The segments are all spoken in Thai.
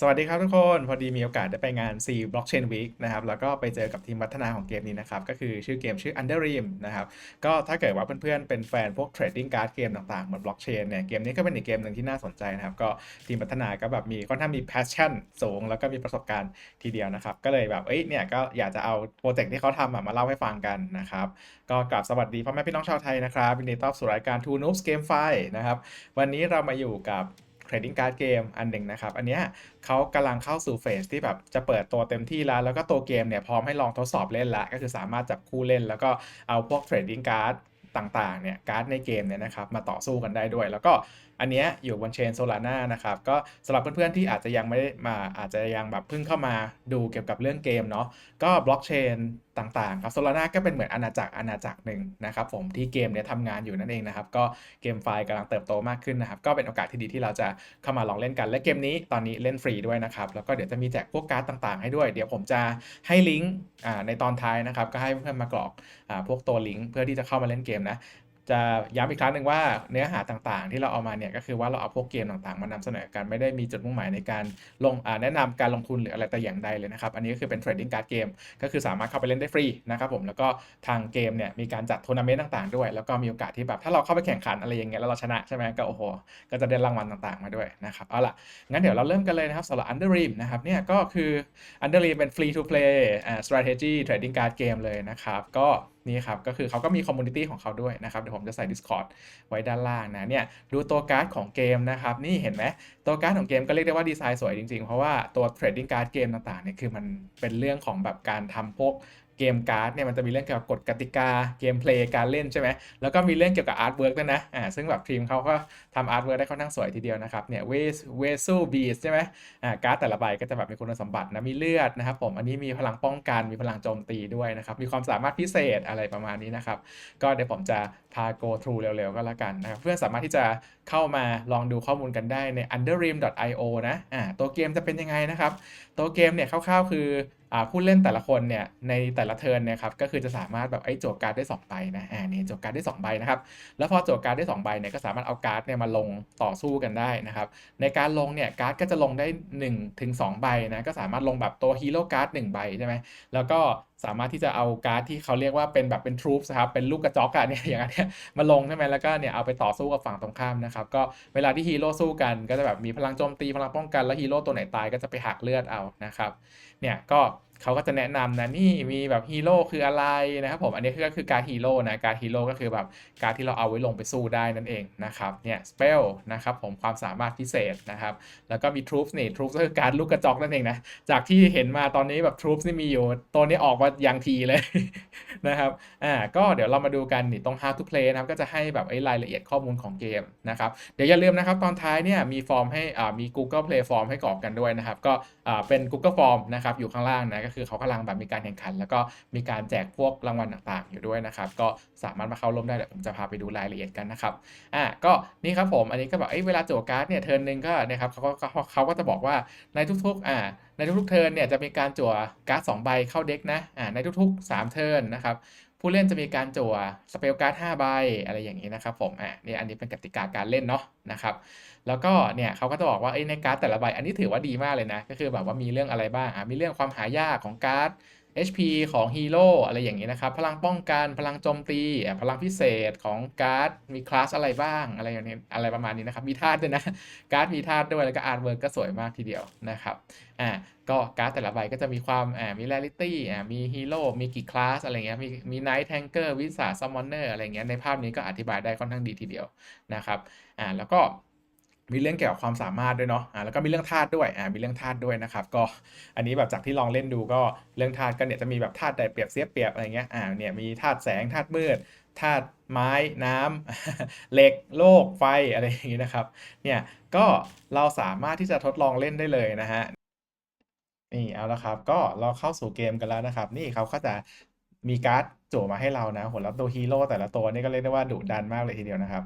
สวัสดีครับทุกคน พอดีมีโอกาสได้ไปงาน C Blockchain Week นะครับ แล้วก็ไปเจอกับทีมพัฒนาของเกมนี้นะครับ ก็คือชื่อเกมชื่อ Under Rim นะครับ ก็ถ้าเกิดว่าเพื่อนๆ เป็นแฟนพวก Trading Card เกมต่างๆ เหมือน Blockchain เนี่ย เกมนี้ก็เป็นอีกเกมหนึ่งที่น่าสนใจนะครับ ก็ทีมพัฒนาก็แบบมีค่อนข้างมี passion สูง แล้วก็มีประสบการณ์ทีเดียวนะครับ ก็เลยแบบ เอ้ย เนี่ยก็อยากจะเอาโปรเจกต์ที่เขาทำมาเล่าให้ฟังกันนะครับ ก็กราบสวัสดีพ่อแม่พี่น้องชาวไทยนะครับยินดีต้อนรับสู่รายการ Two Noobs Game Fight นะครับ วันนี้เรามาอยู่กับ Trading Card Game อันหนึ่งนะครับ อันเนี้ยเขากำลังเข้าสู่เฟสที่แบบจะเปิดตัวเต็มที่แล้ว แล้วก็ตัวเกมเนี่ยพร้อมให้ลองทดสอบเล่นละก็คือสามารถจับคู่เล่น แล้วก็เอาพวก Trading Card ต่างๆเนี่ยการ์ดในเกมเนี่ยนะครับมาต่อสู้กันได้ด้วย แล้วก็ อันเนี้ยอยู่บนเชนโซลาร่านะครับ ก็สำหรับเพื่อนๆที่อาจจะยังไม่ได้มาอาจจะยังแบบเพิ่งเข้ามาดูเกี่ยวกับเรื่องเกมเนาะก็บล็อกเชนต่างๆครับโซลาร่าก็เป็นเหมือนอาณาจักรอาณาจักรหนึ่งนะครับผมที่เกมเนี่ยทำงานอยู่นั่นเองนะครับ ก็เกมไฟล์กำลังเติบโตมากขึ้นนะครับ ก็เป็นโอกาสที่ดีที่เราจะเข้ามาลองเล่นกัน และเกมนี้ตอนนี้เล่นฟรีด้วยนะครับ แล้วก็เดี๋ยวจะมีแจกพวกการ์ดต่างๆ ให้ด้วย เดี๋ยวผมจะให้ลิงก์ในตอนท้ายนะครับ ก็ให้เพื่อนมากรอกอพวกตัวลิงก์เพื่อที่จะเข้ามาเล่นเกมนะ จะย้ำอีกครั้งหนึ่งว่าเนื้อหาต่างๆ ที่เราเอามาเนี่ยก็คือว่าเราเอาพวกเกมต่างๆ มานำเสนอกันไม่ได้มีจุดมุ่งหมายในการลงแนะนำการลงทุนหรืออะไรแต่อย่างใดเลยนะครับ อันนี้ก็คือเป็น trading card game ก็คือสามารถเข้าไปเล่นได้ฟรีนะครับผมแล้วก็ทางเกมเนี่ยมีการจัดทัวร์นาเมนต์ต่างๆด้วย แล้วก็มีโอกาสที่แบบถ้าเราเข้าไปแข่งขันอะไรอย่างเงี้ยแล้วเราชนะใช่ไหมก็โอ้โหก็จะได้รางวัลต่างๆ มาด้วยนะครับเอาล่ะงั้นเดี๋ยวเราเริ่มกันเลยนะครับสำหรับ Under Rim นะครับเนี่ยก็คือ Under Rim เป็น free to play อ่า strategy trading card game เลยนะครับก็ นี่ครับก็คือเขาก็มีคอมมูนิตี้ของเขาด้วยนะครับเดี๋ยวผมจะใส่ Discord ไว้ด้านล่างนะเนี่ยดูตัวการ์ดของเกมนะครับนี่เห็นไหมตัวการ์ดของเกมก็เรียกได้ว่าดีไซน์สวยจริงๆ เพราะว่าตัวเทรดดิ้งการ์ดเกมต่างๆเนี่ยคือมันเป็นเรื่องของแบบการทำพวก กมการ์ดเนี่ยมันจะมีเรื่องเกี่ยวกับกฎกติกาเกมเพลย์การเล่นใช่ไหมแล้วก็มีเรื่องเกี่ยวกับอาร์ตเวิร์กด้วยนะอ่าซึ่งแบบทีมเขาก็ทำอาร์ตเวิร์กได้ค่อนข้างสวยทีเดียวนะครับเนี่ยเวสเวซูบีสใช่ไหมอ่าการ์ดแต่ละใบก็จะแบบมีคุณสมบัตินะมีเลือดนะครับผมอันนี้มีพลังป้องกันมีพลังโจมตีด้วยนะครับมีความสามารถพิเศษอะไรประมาณนี้นะครับก็เดี๋ยวผมจะพา go through เร็วๆก็แล้วกันนะครับเพื่อนสามารถที่จะเข้ามาลองดูข้อมูลกันได้ใน underrim.io นะอ่าตัวเกมจะเป็นยังไงนะครับตัวเกมเนี่ยคร่าวๆคือ ผู้เล่นแต่ละคนเนี่ยในแต่ละเทิร์นนะครับก็คือจะสามารถแบบไอ้โจทย์การ์ดได้2ใบนะอ่านี่โจทย์การ์ดได้2ใบนะครับแล้วพอโจทย์การ์ดได้2ใบเนี่ยก็สามารถเอาการ์ดเนี่ยมาลงต่อสู้กันได้นะครับในการลงเนี่ยการ์ดก็จะลงได้1ถึง2ใบนะก็สามารถลงแบบตัวฮีโร่การ์ด1ใบใช่ไหมแล้วก็ สามารถที่จะเอาการ์ดที่เขาเรียกว่าเป็นแบบเป็นทรูปครับเป็นลูกกระจอกอะเนี่ยอย่างเงี้ยมาลงใช่ไหมแล้วก็เนี่ยเอาไปต่อสู้กับฝั่งตรงข้ามนะครับก็เวลาที่ฮีโร่สู้กันก็จะแบบมีพลังโจมตีพลังป้องกันแล้วฮีโร่ตัวไหนตายก็จะไปหักเลือดเอานะครับเนี่ยก็ เขาก็จะแนะนำนะนี่มีแบบฮีโร่คืออะไรนะครับผมอันนี้ก็คือการฮีโร่นะการฮีโร่ก็คือแบบการที่เราเอาไว้ลงไปสู้ได้นั่นเองนะครับเนี่ยสเปลนะครับผมความสามารถพิเศษนะครับแล้วก็มีทรูปนี่ทรูปก็คือการลูกกระจอกนั่นเองนะจากที่เห็นมาตอนนี้แบบทรูปนี่มีอยู่ตัวนี้ออกมาอย่างทีเลยนะครับอ่าก็เดี๋ยวเรามาดูกันนี่ตรง how to play นะครับก็จะให้แบบไอ้รายละเอียดข้อมูลของเกมนะครับเดี๋ยวอย่าลืมนะครับตอนท้ายเนี่ยมีฟอร์มให้อ่ามี Google Play Form ให้กรอกกันด้วยนะครับก็อ่าเป็น Google Form นะครับอยู่ข้างล่างนะก็คือเขากำลังแบบมีการแข่งขัน แล้วก็มีการแจกพวกรางวัลต่างๆ อยู่ด้วยนะครับ ก็สามารถมาเข้าร่วมได้เดี๋ยวผมจะพาไปดูรายละเอียดกันนะครับอ่าก็นี่ครับผมอันนี้ก็แบบเอ้ยเวลาโจวการ์ดเนี่ยเทิร์นหนึ่งก็นะครับเขาก็เขาเขาก็จะบอกว่าในทุกๆอ่าในทุกๆเทิร์นเนี่ยจะมีการจั่วการ์ด2ใบเข้าเด็กนะอ่าในทุกๆ3เทิร์นนะครับ ผู้เล่นจะมีการจั่วสเปลการ์ด5ใบอะไรอย่างนี้นะครับผมอะนี่อันนี้เป็นกติกาการเล่นเนาะนะครับแล้วก็เนี่ยเขาก็จะบอกว่าไอ้ในการ์ดแต่ละใบอันนี้ถือว่าดีมากเลยนะ ก็คือแบบว่ามีเรื่องอะไรบ้างอะมีเรื่องความหายากของการ์ด HP ของฮีโร่อะไรอย่างนี้นะครับ พลังป้องกันพลังโจมตีพลังพิเศษของการ์ดมีคลาสอะไรบ้างอะไรอย่างนี้อะไรประมาณนี้นะครับ มีธาตุด้วยนะ การ์ดมีธาตุด้วยแล้วก็อาร์ตเวิร์กก็สวยมากทีเดียวนะครับอ่าก็การ์ดแต่ละใบก็จะมีความอ่ามีแรลิตี้อ่ามีฮีโร่มีกี่คลาสอะไรเงี้ยมีมีไนท์แทงเกอร์วิสาซัมมอนเนอร์อะไรเงี้ยในภาพนี้ก็อธิบายได้ค่อนข้างดีทีเดียวนะครับอ่าแล้วก็ มีเรื่องเกี่ยวกับความสามารถด้วยเนาะอ่าแล้วก็มีเรื่องธาตุด้วยอ่ามีเรื่องธาตุด้วยนะครับก็อันนี้แบบจากที่ลองเล่นดูก็เรื่องธาตุก็เนี่ยจะมีแบบธาตุได้เปรียบเสียเปรียบอะไรเงี้ยอ่าเนี่ยมีธาตุแสงธาตุมืดธาตุไม้น้ำเหล็กโลกไฟอะไรอย่างงี้นะครับเนี่ยก็เราสามารถที่จะทดลองเล่นได้เลยนะฮะนี่เอาละครับ ก็เราเข้าสู่เกมกันแล้วนะครับ นี่เขาก็จะมีการ์ดจั่วมาให้เรานะโหแล้วตัวฮีโร่แต่ละตัวนี่ก็เรียกได้ว่าดุดันมากเลยทีเดียวนะครับ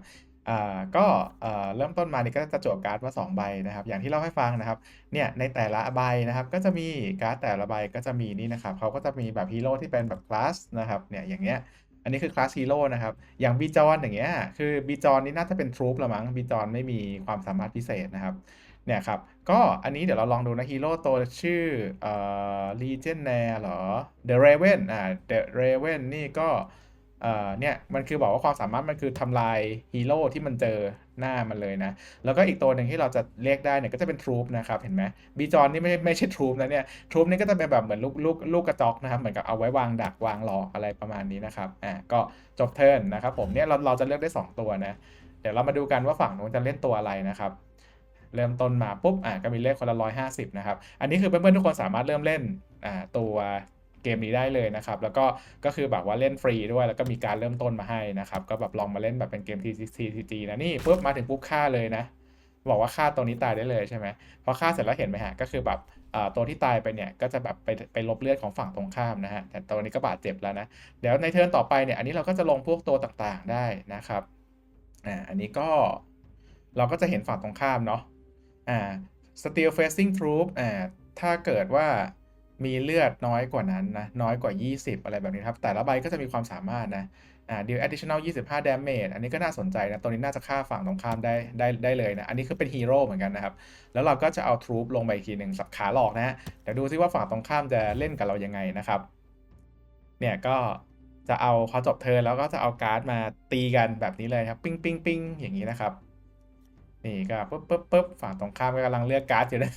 อ่าก็เอ่อเริ่มต้นมานี่ก็จะจั่วการ์ดมา2ใบนะครับ อย่างที่เล่าให้ฟังนะครับ เนี่ยในแต่ละใบนะครับก็จะมีการ์ดแต่ละใบก็จะมีนี่นะครับเขาก็จะมีแบบฮีโร่ที่เป็นแบบคลาสนะครับเนี่ยอย่างเงี้ยอันนี้คือคลาสฮีโร่นะครับ อย่างบีจอนอย่างเงี้ยคือบีจอนนี่น่าจะเป็นทรูปละมั้งบีจอนไม่มีความสามารถพิเศษนะครับเนี่ยครับก็อันนี้เดี๋ยวเราลองดูนะฮีโร่ตัวชื่อเอ่อ Legionnaire เหรอ The Raven อ่า The Raven นี่ก็ เอ่อเนี่ยมันคือบอกว่าความสามารถมันคือทำลายฮีโร่ที่มันเจอหน้ามันเลยนะ แล้วก็อีกตัวหนึ่งที่เราจะเรียกได้เนี่ยก็จะเป็นทรูปนะครับ เห็นไหมบีจอนนี่ไม่ไม่ใช่ทรูปนะเนี่ยทรูปนี่ก็จะเป็นแบบเหมือนลูกลูกลูกกระจอกนะครับ เหมือนกับเอาไว้วางดักวางหลอกอะไรประมาณนี้นะครับอ่าก็จบเทิร์นนะครับผมเนี่ยเราเราจะเลือกได้ 2 ตัวนะ เดี๋ยวเรามาดูกันว่าฝั่งนู้นจะเล่นตัวอะไรนะครับเริ่มต้นมาปุ๊บอะก็มีเลขคนละร้อยห้าสิบนะครับ อันนี้คือเพื่อนๆทุกคนสามารถเริ่มเล่นอ่าตัว เกมนี้ได้เลยนะครับ แล้วก็ก็คือแบบว่าเล่นฟรีด้วย แล้วก็มีการเริ่มต้นมาให้นะครับ ก็แบบลองมาเล่นแบบเป็นเกม TCG นะนี่ปุ๊บมาถึงปุ๊บฆ่าเลยนะ บอกว่าฆ่าตัวนี้ตายได้เลยใช่ไหมพอฆ่าเสร็จแล้วเห็นไหมฮะก็คือแบบตัวที่ตายไปเนี่ยก็จะแบบไปไปลบเลือดของฝั่งตรงข้ามนะฮะแต่ตัวนี้ก็บาดเจ็บแล้วนะเดี๋ยวในเทิร์นต่อไปเนี่ยอันนี้เราก็จะลงพวกตัวต่างๆได้นะครับอ่าอันนี้ก็เราก็จะเห็นฝั่งตรงข้ามเนาะอ่า steel facing troop อ่าถ้าเกิดว่า มีเลือดน้อยกว่านั้นนะ น้อยกว่า 20 อะไรแบบนี้ครับ แต่ละใบก็จะมีความสามารถนะอ่า deal additional 25 damage อันนี้ก็น่าสนใจนะตัวนี้น่าจะฆ่าฝั่งตรงข้ามได้ได้ได้เลยนะ อันนี้คือเป็นฮีโร่เหมือนกันนะครับ แล้วเราก็จะเอาทรูปลงไปอีกทีหนึ่งสับขาหลอกนะฮะเดี๋ยวดูซิว่าฝั่งตรงข้ามจะเล่นกับเรายังไงนะครับ เนี่ยก็จะเอาพอจบเทิร์นแล้วก็จะเอาการ์ดมาตีกันแบบนี้เลยครับ ปิ้งปิ้งปิ้งอย่างนี้นะครับ นี่ก็ปุ๊บปุ๊บปุ๊บฝั่งตรงข้ามก็กำลังเลือกการ์ดอยู่นะ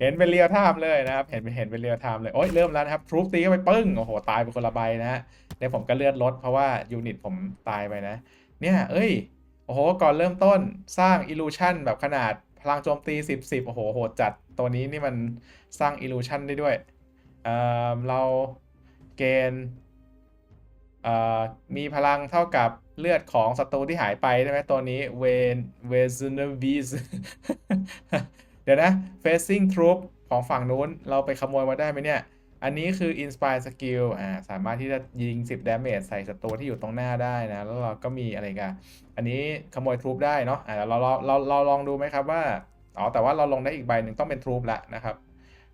เห็นเป็นเรียลไทม์เลยนะครับ เห็นเป็นเห็นเป็นเรียลไทม์เลย โอ้ยเริ่มแล้วนะครับทรูปตีเข้าไปปึ้ง โอ้โห ตายไปคนละใบนะฮะเดี๋ยวผมก็เลือดลดเพราะว่ายูนิตผมตายไปนะ เนี่ย เอ้ย โอ้โห ก่อนเริ่มต้นสร้างอิลูชันแบบขนาดพลังโจมตี 10 10 โอ้โห โหดจัด ตัวนี้นี่มันสร้างอิลูชันได้ด้วย เอ่อ เราเกณฑ์ เอ่อ มีพลังเท่ากับ เลือดของศัตรูที่หายไปใช่ไหมตัวนี้เวนเวซนวีสเดี๋ยวนะ facing troop ของฝั่งนู้นเราไปขโมยมาได้ไหมเนี่ย อันนี้คือ inspire skill อ่าสามารถที่จะยิง 10 damage ใส่ศัตรูที่อยู่ตรงหน้าได้นะ แล้วเราก็มีอะไรกันอันนี้ขโมยทรูปได้เนาะอ่าเราเราเราเราลองดูไหมครับว่า อ๋อ แต่ว่าเราลงได้อีกใบหนึ่งต้องเป็นทรูปละนะครับ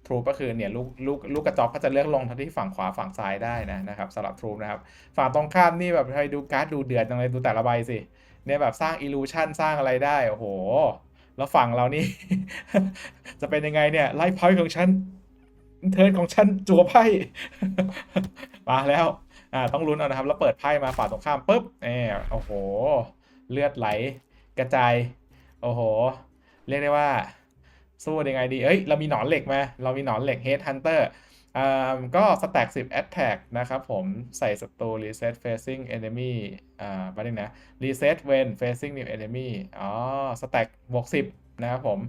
ทรูปก็คือเนี่ยลูกลูกลูกกระจอกก็จะเลือกลงทั้งที่ฝั่งขวาฝั่งซ้ายได้นะนะครับสำหรับทรูปนะครับ ฝั่งตรงข้ามนี่แบบใครดูการ์ดดูเดือดจังเลยดูแต่ละใบสิเนี่ยแบบสร้างอิลูชันสร้างอะไรได้โอ้โห แล้วฝั่งเรานี่ จะเป็นยังไงเนี่ยไล่พอยของฉันเทิร์นของฉันจั่วไพ่มาแล้วอ่าต้องลุ้นเอานะครับ แล้วเปิดไพ่มาฝั่งตรงข้ามปุ๊บเออโอ้โห เลือดไหลกระจายโอ้โห เรียกได้ว่า สู้ยังไงดี เอ้ย เรามีหนอนเหล็กมา เรามีหนอนเหล็ก Head Hunter อ่าก็ stack 10 attack นะครับผมใส่ศัตรู reset facing enemy อ่าประเด็นนะ reset when facing new enemy อ๋อ stack บวก10นะครับผม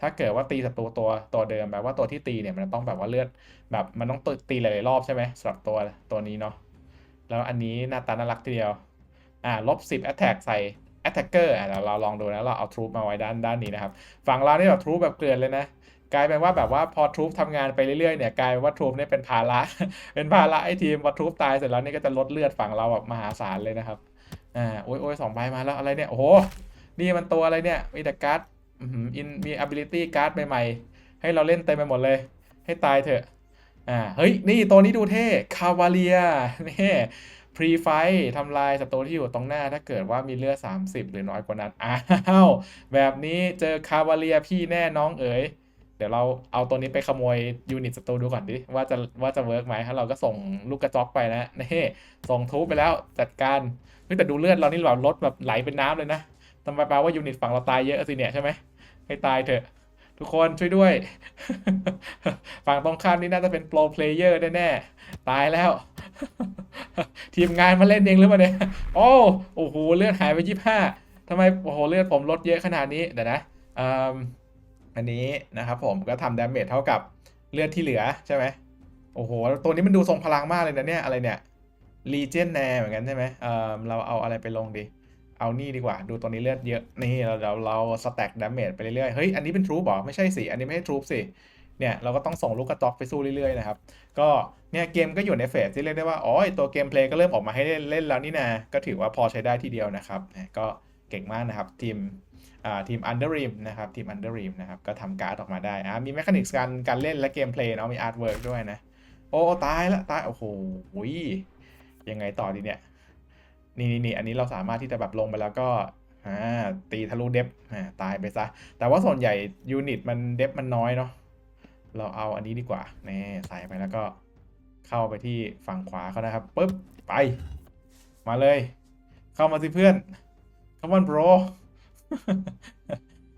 ถ้าเกิดว่าตีศัตรูตัวตัวเดิมแบบว่าตัวที่ตีเนี่ยมันต้องแบบว่าเลือดแบบมันต้องตีหลายๆรอบใช่ไหมสำหรับตัวตัวนี้เนาะแล้วอันนี้หน้าตาน่ารักทีเดียวอ่าลบ10 attack ใส่ attacker อะเราเราลองดูนะเราเอาทรูปมาไว้ด้านด้านนี้นะครับ ฝั่งเรานี่แบบทรูปแบบเกลือนเลยนะกลายเป็นว่าแบบว่าพอทรูปทำงานไปเรื่อยๆเนี่ยกลายเป็นว่าทรูปเนี่ยเป็นภาระ เป็นภาระไอ้ทีมพอทรูปตายเสร็จแล้วนี่ก็จะลดเลือดฝั่งเราแบบมหาศาลเลยนะครับอ่าโอ้ยโอ้ยสองใบมาแล้วอะไรเนี่ยโอ้โหนี่มันตัวอะไรเนี่ยมีแต่การ์ดอินมี ability การ์ดใหม่ๆให้เราเล่นเต็มไปหมดเลย ให้ตายเถอะอ่าเฮ้ยนี่ตัวนี้ดูเท่คาวาเลียนี่ พรีไฟทำลายศัตรูที่อยู่ตรงหน้าถ้าเกิดว่ามีเลือด 30 หรือน้อยกว่านั้น อ้าว แบบนี้เจอคาวาเลียพี่แน่น้องเอ๋ย เดี๋ยวเราเอาตัวนี้ไปขโมยยูนิตศัตรูดูก่อนดิ ว่าจะว่าจะเวิร์กไหมถ้าเราก็ส่งลูกกระจอกไปนะนี่ส่งทูบไปแล้วจัดการเฮ้แต่ดูเลือดเรานี่เราลดแบบไหลเป็นน้ำเลยนะทำไมแปลว่ายูนิตฝั่งเราตายเยอะสิเนี่ยใช่ไหมให้ตายเถอะ ทุกคนช่วยด้วย ฝั่งตรงข้ามนี่น่าจะเป็นโปรเพลเยอร์แน่ๆตายแล้ว ทีมงานมาเล่นเองหรือเปล่าเนี่ย โอ้โอ้โหเลือดหายไปยี่ห้าทำไมโอ้โหเลือดผมลดเยอะขนาดนี้เดี๋ยวนะอ,อันนี้นะครับผมก็ทำดาเมจเท่ากับเลือดที่เหลือใช่ไหมโอ้โห ตัวนี้มันดูทรงพลังมากเลยนะเนี่ยอะไรเนี่ยรีเจนแนเหมือนกันใช่ไหมเออเราเอาอะไรไปลงดี เอานี่ดีกว่า ดูตัวนี้เลือดเยอะ นี่เราเราเราสแต็กดาเมจไปเรื่อยๆ เฮ้ย อันนี้เป็นทรูปหรอไม่ใช่สิ อันนี้ไม่ใช่ทรูปสิ เนี่ยเราก็ต้องส่งลูกกระจอกไปสู้เรื่อยๆนะครับ ก็เนี่ยเกมก็อยู่ในเฟสที่เรียกได้ว่า อ๋อตัวเกมเพลย์ก็เริ่มออกมาให้เล่นแล้วนี่นะก็ถือว่าพอใช้ได้ทีเดียวนะครับนะก็เก่งมากนะครับทีมอ่าทีม Under Rim นะครับทีม Under Rim นะครับก็ทำการ์ดออกมาได้อ่ามีแมคานิกส์การการเล่นและเกมเพลย์เนาะมีอาร์ตเวิร์กด้วยนะ โอ้ตายละตายโอ้โหยังไงต่อดีเนี่ย นี่นี่นี่อันนี้เราสามารถที่จะแบบลงไปแล้วก็ตีทะลุเดฟอ่าตายไปซะ แต่ว่าส่วนใหญ่ยูนิตมันเดฟมันน้อยเนาะเราเอาอันนี้ดีกว่าเน่ใส่ไปแล้วก็เข้าไปที่ฝั่งขวาเขานะครับปุ๊บไป มาเลย เข้ามาสิเพื่อน Come on bro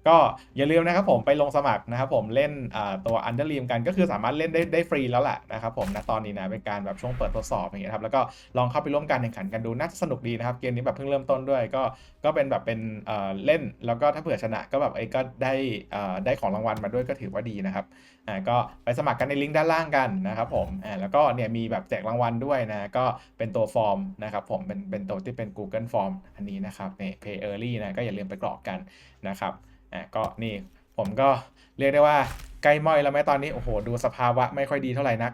ก็อย่าลืมนะครับผมไปลงสมัครนะครับผมเล่นอ่าตัว Under Rim กันก็คือสามารถเล่นได้ได้ฟรีแล้วแหละนะครับผมณตอนนี้นะเป็นการแบบช่วงเปิดทดสอบอย่างเงี้ยครับแล้วก็ลองเข้าไปร่วมการแข่งขันกันดูน่าจะสนุกดีนะครับเกมนี้แบบเพิ่งเริ่มต้นด้วยก็ก็เป็นแบบเป็นเอ่อเล่นแล้วก็ถ้าเผื่อชนะก็แบบไอ้ก็ได้เอ่อได้ของรางวัลมาด้วยก็ถือว่าดีนะครับอ่าก็ไปสมัครกันในลิงก์ด้านล่างกันนะครับผมอ่าแล้วก็เนี่ยมีแบบแจกรางวัลด้วยนะก็เป็นตัวฟอร์มนะครับผมเป็นเป็นตัวที่เป็น Google Form อันนี้นะครับเนี่ย Pay Early นะก็อย่าลืมไปกรอกกันนะครับ อะก็นี่ผมก็เรียกได้ว่าใกล้ม้อยแล้วไหมตอนนี้โอ้โหดูสภาวะไม่ค่อยดีเท่าไหร่นัก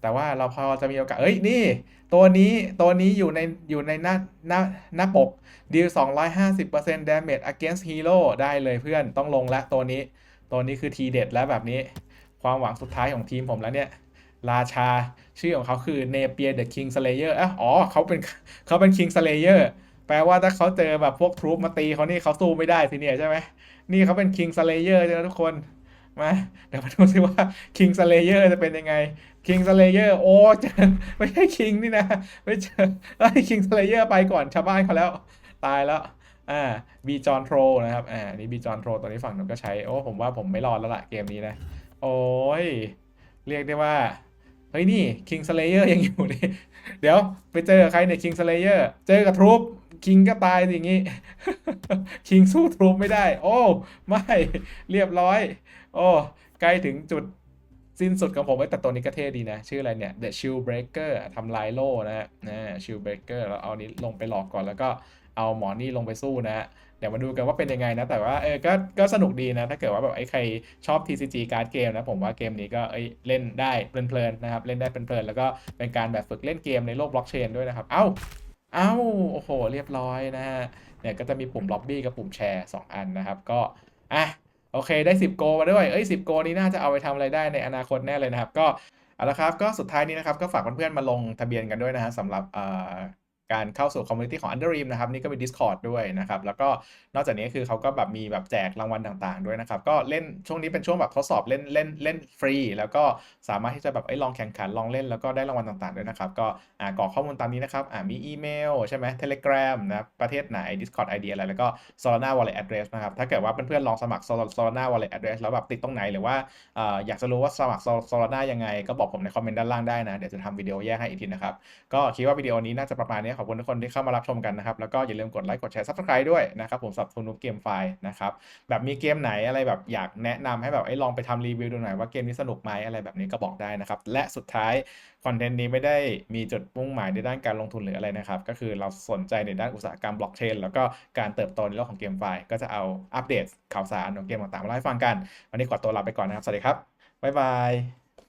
แต่ว่าเราพอจะมีโอกาสเอ้ยนี่ ตัวนี้ตัวนี้อยู่ในอยู่ในหน้าหน้าหน้าปกดีล250% damage against hero ได้เลยเพื่อนต้องลงแล้วตัวนี้ ตัวนี้คือทีเด็ดแล้วแบบนี้ ความหวังสุดท้ายของทีมผมแล้วเนี่ยราชาชื่อของเขาคือเนเปีย the king slayer อะอ๋อเขาเป็นเขาเป็น king slayer แปลว่าถ้าเขาเจอแบบพวกทรูปมาตีเขานี่เขาสู้ไม่ได้ทีเนี่ยใช่ไหม นี่เขาเป็น King Slayer ใช่ไหมทุกคนมาเดี๋ยวมาดูซิว่า King Slayer จะเป็นยังไง King Slayer โอ้เจอไม่ใช่ King นี่นะไม่เจอไอ้ King Slayer ไปก่อนชาวบ้านเขาแล้ว ตายแล้วอ่าบีจอนโทรนะครับอ่านี่บีจอนโทรตอนนี้ฝั่งนู้นก็ใช้โอ้ผมว่าผมไม่รอดแล้วล่ะเกมนี้นะ โอ้ยเรียกได้ว่าเฮ้ยนี่ King Slayer ยังอยู่นี่เดี๋ยวไปเจอใครเนี่ย King Slayer เจอกับทรูป คิงก็ตายสิอย่างงี้ คิงสู้ทรูปไม่ได้ โอ้ ไม่ เรียบร้อย โอ้ ใกล้ถึงจุดสิ้นสุดของผมเอ้แต่ตัวนี้ก็เท่ดีนะ ชื่ออะไรเนี่ย The Shield Breaker ทำลายโล่นะฮะนะ Shield Breaker แล้วเอานี้ลงไปหลอกก่อนแล้วก็เอาหมอนี่ลงไปสู้นะฮะเดี๋ยวมาดูกันว่าเป็นยังไงนะ แต่ว่าเออก็ก็สนุกดีนะ ถ้าเกิดว่าแบบไอ้ใครชอบ TCG การ์ดเกมนะ ผมว่าเกมนี้ก็เอ้ยเล่นได้เพลินๆนะครับ เล่นได้เพลินๆแล้วก็เป็นการแบบฝึกเล่นเกมในโลกบล็อกเชนด้วยนะครับ เอ้า เอ้าโอ้โห เรียบร้อยนะฮะ เนี่ยก็จะมีปุ่มล็อบบี้กับปุ่มแชร์ 2 อันนะครับ ก็อะโอเคได้ 10 โกมาด้วย เอ้ย 10 โกนี้น่าจะเอาไปทำอะไรได้ในอนาคตแน่เลยนะครับ ก็เอาละครับ ก็สุดท้ายนี้นะครับ ก็ฝากเพื่อนๆมาลงทะเบียนกันด้วยนะฮะสำหรับเอ่อ การเข้าสู่คอมมูนิตี้ของ Under Rim นะครับนี่ก็มี Discord ด้วยนะครับแล้วก็นอกจากนี้คือเขาก็แบบมีแบบแจกรางวัลต่างๆ ด้วยนะครับก็เล่นช่วงนี้เป็นช่วงแบบทดสอบเล่นเล่นเล่นฟรี แล้วก็สามารถที่จะแบบไอ้ลองแข่งขันลองเล่นแล้วก็ได้รางวัลต่างๆด้วยนะครับก็อ่ากรอกข้อมูลตามนี้นะครับอ่ามีอีเมลใช่ไหม Telegram นะประเทศไหน Discord ID อะไรแล้วก็ Solana Wallet Address นะครับถ้าเกิดว่าเพื่อนๆลองสมัคร Solana Wallet Address แล้วแบบติดตรงไหนหรือว่าอ่ออยากจะรู้ว่าสมัคร Solana ยังไง ก็บอกผมในคอมเมนต์ด้านล่างได้นะเดี๋ยวจะทำวิดีโอแยกให้อีกทีนะครับก็คิดว่าวิดีโอนี้น่าจะประมาณนี้ขอบคุณทุกคนที่เข้ามารับชมกันนะครับ แล้วก็อย่าลืมกดไลค์กดแชร์ Subscribe ด้วยนะครับผมสับทุนุกเกมไฟล์นะครับแบบมีเกมไหนอะไรแบบอยากแนะนำให้แบบไอ้ลองไปทำรีวิวดูหน่อยว่าเกมนี้สนุกไหมอะไรแบบนี้ก็บอกได้นะครับและสุดท้ายคอนเทนต์นี้ไม่ได้มีจุดมุ่งหมายในด้านการลงทุนหรืออะไรนะครับก็คือเราสนใจในด้านอุตสาหกรรมบล็อกเชนแล้วก็การเติบโตในโลกของเกมไฟล์ก็จะเอาอัปเดตข่าวสารของเกมต่างๆมาเล่าให้ฟังกัน วันนี้ขอตัวลาไปก่อนนะครับสวัสดีครับบ๊ายบาย